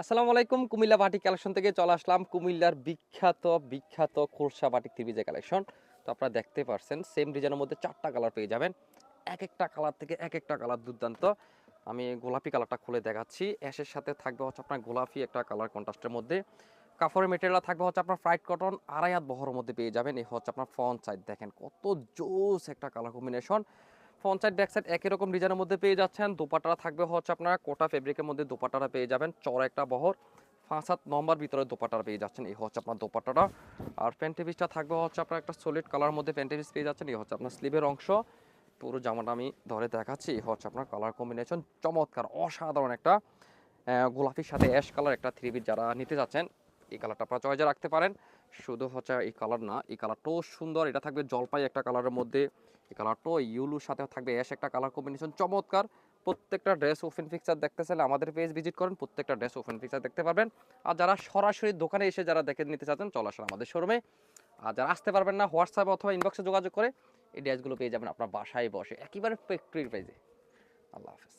আসসালামু আলাইকুম, Comilla batik collection থেকে চলে আসলাম কুমিল্লার বিখ্যাত বিখ্যাত খোরসা বাটিক ত্রিভিজে কালেকশন। তো আপনারা দেখতে পারছেন সেম ডিজাইনের মধ্যে চারটা কালার পেয়ে যাবেন। এক একটা কালার থেকে এক একটা কালার দুর্দান্ত। আমি গোলাপি কালারটা খুলে দেখাচ্ছি। অ্যাশের সাথে থাকবে হচ্ছে আপনার গোলাপি একটা কালার কন্ট্রাস্টের মধ্যে। কাপড়ের মেটেরিয়াল থাকবে হচ্ছে আপনার ফ্রাইড কটন আড়াই হাত বহরের মধ্যে পেয়ে যাবেন। এই হচ্ছে আপনার ফ্রন্ট সাইড দেখেন কত জোস একটা colour combination front side back side একই রকম ডিজাইনের মধ্যে পেয়ে যাচ্ছেন। দোপাট্টারা থাকবে হচ্ছে আপনার কোটা ফেব্রিকের মধ্যে দোপাট্টারা পেয়ে যাবেন। চড়া একটা বহর, পাঁচ সাত নম্বর ভিতরে দোপাট্টারা পেয়ে যাচ্ছেন। এই হচ্ছে আপনার দোপাট্টাটা। আর প্যান্টেপিসটা থাকবে হচ্ছে আপনার একটা সলিড কালার মধ্যে প্যান্টেপিস পেয়ে যাচ্ছেন। এই হচ্ছে আপনার স্লিভের অংশ। পুরো জামাটা আমি ধরে দেখাচ্ছি। এই হচ্ছে আপনার কালার কম্বিনেশন চমৎকার, অসাধারণ একটা গোলাপির সাথে অ্যাশ কালার একটা থ্রি পিস যারা নিতে যাচ্ছেন, এই কালারটা আপনারা চয়েজে রাখতে পারেন। শুধু হচ্ছে এই কালার না, এই কালারটাও সুন্দর, এটা থাকবে জলপাই একটা কালারের মধ্যে। এই কালারটাও ইউলুর সাথে থাকবে অ্যাশ একটা কালার কম্বিনেশন চমৎকার। প্রত্যেকটা ড্রেস ওপেন পিকচার দেখতে চাইলে আমাদের পেজ ভিজিট করেন, প্রত্যেকটা ড্রেস ওপেন পিকচার দেখতে পারবেন। আর যারা সরাসরি দোকানে এসে যারা দেখে নিতে চাচ্ছেন, চলে আসেন আমাদের শোরুমে আর যারা আসতে পারবেন না, হোয়াটসঅ্যাপ অথবা ইনবক্সে যোগাযোগ করে, এই ড্রেসগুলো পেয়ে যাবেন আপনার বাসায় বসে, একেবারে ফ্যাক্টরির প্রাইজে আল্লাহ হাফেজ।